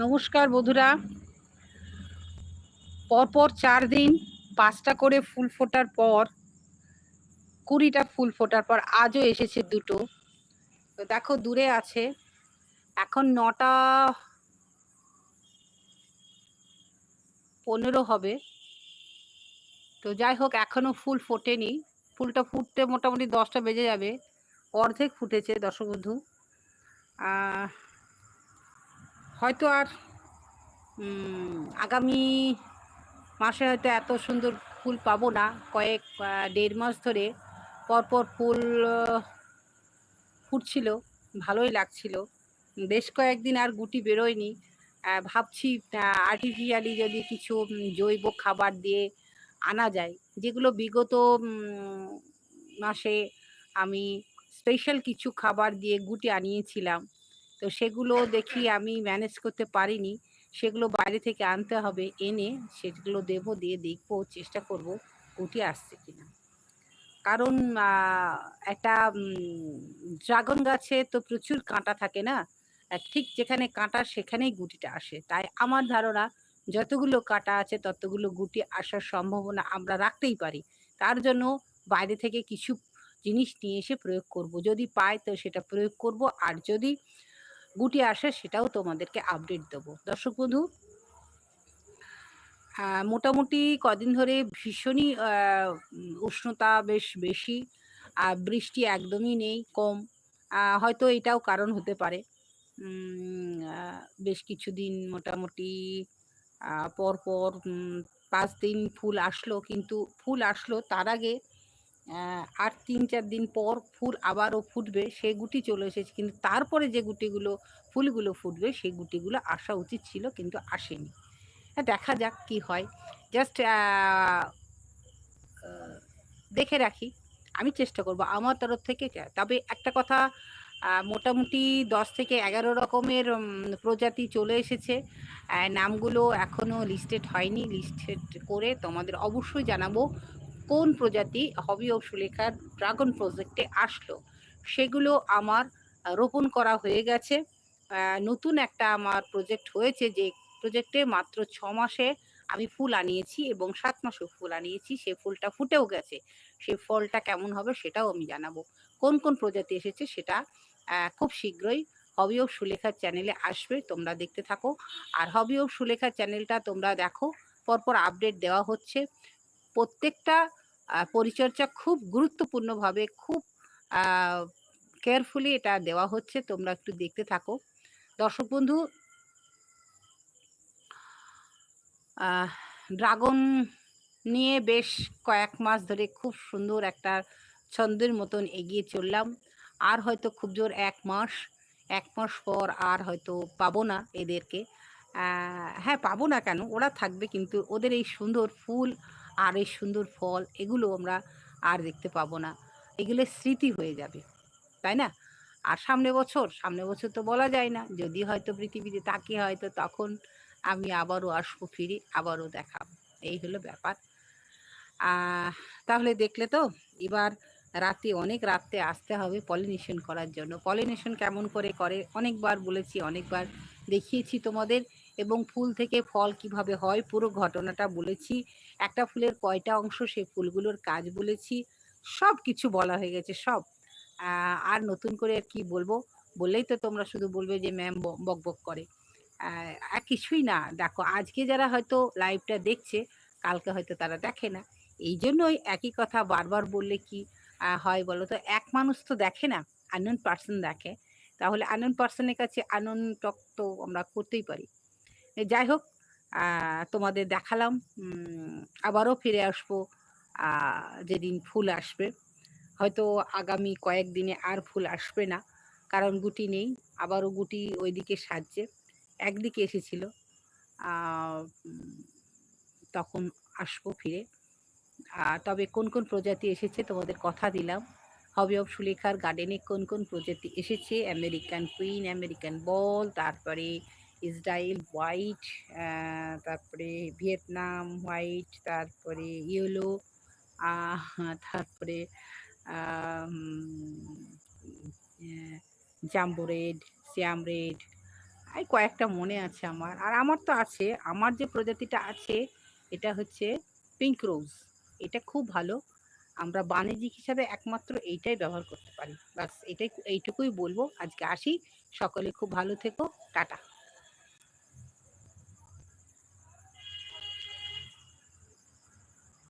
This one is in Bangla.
নমস্কার বধুরা পরপর চার দিন পাঁচটা করে ফুল ফোটার পর, কুড়িটা ফুল ফোটার পর আজও এসেছে দুটো। তো দেখো দূরে আছে। এখন নটা পনেরো হবে। তো যাই হোক এখনও ফুল ফোটেনি। ফুলটা ফুটতে মোটামুটি দশটা বেজে যাবে। অর্ধেক ফুটেছে দর্শক বন্ধু। হয়তো আর আগামী মাসে হয়তো এত সুন্দর ফুল পাবো না। কয়েক দেড় মাস ধরে পরপর ফুল ফুটছিল, ভালোই লাগছিল। বেশ কয়েকদিন আর গুটি বেরোয়নি। ভাবছি আর্টিফিশিয়ালি যদি কিছু জৈব খাবার দিয়ে আনা যায়, যেগুলো বিগত মাসে আমি স্পেশাল কিছু খাবার দিয়ে গুটি আনিয়েছিলাম। তো সেগুলো দেখি আমি ম্যানেজ করতে পারিনি। সেগুলো বাইরে থেকে আনতে হবে, এনে সেগুলো দেব, দিয়ে দেখব, চেষ্টা করব গুটি আসছে কিনা। কারণ একটা ড্রাগন গাছে তো প্রচুর কাঁটা থাকে না? ঠিক যেখানে কাঁটা সেখানেই গুটিটা আসে। তাই আমার ধারণা যতগুলো কাঁটা আছে, ততগুলো গুটি আসার সম্ভাবনা আমরা রাখতেই পারি। তার জন্য বাইরে থেকে কিছু জিনিস নিয়ে এসে প্রয়োগ করব। যদি পাই তো সেটা প্রয়োগ করব। আর যদি গুটি আসে, সেটাও তোমাদেরকে আপডেট দেবো। দর্শক বন্ধু মোটামুটি কদিন ধরে ভীষণই উষ্ণতা বেশ বেশি, আর বৃষ্টি একদমই নেই, কম। হয়তো এটাও কারণ হতে পারে। বেশ কিছুদিন মোটামুটি পরপর পাঁচ দিন ফুল আসলো, কিন্তু ফুল আসলো তার আগে আর তিন চার দিন পর ফুল আবারও ফুটবে সেই গুটি চলে এসেছে। কিন্তু তারপরে যে গুটিগুলো, ফুলগুলো ফুটবে সেই গুটিগুলো আসা উচিত ছিল কিন্তু আসেনি। দেখা যাক কি হয়। জাস্ট দেখে রাখি। আমি চেষ্টা করব আমার তরফ থেকে। তবে একটা কথা মোটামুটি দশ থেকে এগারো রকমের প্রজাতি চলে এসেছে। নামগুলো এখনও লিস্টেড হয়নি। লিস্টেড করে তোমাদের অবশ্যই জানাব। কোন প্রজাতি হবি অফ সুলেখার ড্রাগন প্রজেক্টে আসলো? সেগুলো আমার রোপণ করা হয়ে গেছে। নতুন একটা আমার প্রজেক্ট হয়েছে যে প্রজেক্টে মাত্র ছ মাসে আমি ফুল আনিয়েছি এবং সাত মাসেও ফুল আনিয়েছি। সে ফুলটা ফুটেও গেছে। সেই ফলটা কেমন হবে সেটাও আমি জানাব। কোন কোন প্রজাতি এসেছে সেটা খুব শীঘ্রই হবি অফ সুলেখার চ্যানেলে আসবে, তোমরা দেখতে থাকো। আর হবি অফ সুলেখার চ্যানেলটা তোমরা দেখো, পরপর আপডেট দেওয়া হচ্ছে। প্রত্যেকটা পরিচর্যা খুব গুরুত্বপূর্ণভাবে খুব কেয়ারফুলি এটা দেওয়া হচ্ছে। তোমরা একটু দেখতে থাকো। দর্শক বন্ধু ড্রাগন নিয়ে বেশ কয়েক মাস ধরে খুব সুন্দর একটা ছন্দের মতন এগিয়ে চললাম। আর হয়তো খুব জোর এক মাস এক মাস পর আর হয়তো পাবো না এদেরকে। হ্যাঁ পাবো না কেন? ওরা থাকবে কিন্তু ওদের এই সুন্দর ফুল আর এই সুন্দর ফল, এগুলো আমরা আর দেখতে পাবো না। এগুলো স্মৃতি হয়ে যাবে, তাই না? আর সামনে বছর সামনে বছর তো বলা যায় না, যদি হয়তো পৃথিবীতে তাকে হয়তো তখন আমি আবারও আসব ফিরে, আবারও দেখাবো। এই হলো ব্যাপার। তাহলে দেখলে তো এবার রাতে অনেক রাত্রে আসতে হবে পলিনেশন করার জন্য। পলিনেশন কেমন করে করে? অনেকবার বলেছি, অনেকবার দেখিয়েছি তোমাদের। এবং ফুল থেকে ফল কীভাবে হয়, পুরো ঘটনাটা বলেছি। একটা ফুলের কয়টা অংশ সেই ফুলগুলোর কাজ বলেছি সব কিছু বলা হয়ে গেছে, সব। আর নতুন করে আর কি বলব? বললেই তো তোমরা শুধু বলবে যে ম্যাম বক বক করে। আর কিছুই না। দেখো, আজকে যারা হয়তো লাইভটা দেখছে, কালকে হয়তো তারা দেখে না। এই জন্যই একই কথা বারবার বললে কি হয় বলো তো? এক মানুষ তো দেখে না আনন পার্সন দেখে। তাহলে আনন পার্সনের কাছে আনন টক তো আমরা করতেই পারি। যাই হোক তোমাদের দেখালাম। আবারও ফিরে আসব যেদিন ফুল আসবে। হয়তো আগামী কয়েকদিনে আর ফুল আসবে না, কারণ গুটি নেই। আবারও গুটি ওইদিকে সাজছে, একদিকে এসেছিল। তখন আসব ফিরে। তবে কোন কোন প্রজাতি এসেছে তোমাদের কথা দিলাম। হবি অফ সুলেখার গার্ডেনে কোন কোন প্রজাতি এসেছে? আমেরিকান কুইন আমেরিকান বল তারপরে ইসরায়েল হোয়াইট তারপরে ভিয়েতনাম হোয়াইট, তারপরে ইয়েলো তারপরে জাম্বো রেড শ্যাম রেড, এই কয়েকটা মনে আছে আমার। আর আমার তো আছে, আমার যে প্রজাতিটা আছে, এটা হচ্ছে পিঙ্ক রোজ এটা খুব ভালো। আমরা বাণিজ্যিক হিসাবে একমাত্র এইটাই ব্যবহার করতে পারি। বাস, এটাই, এইটুকুই বলব। আজকে আসি, সকলে খুব ভালো থেকো, টাটা।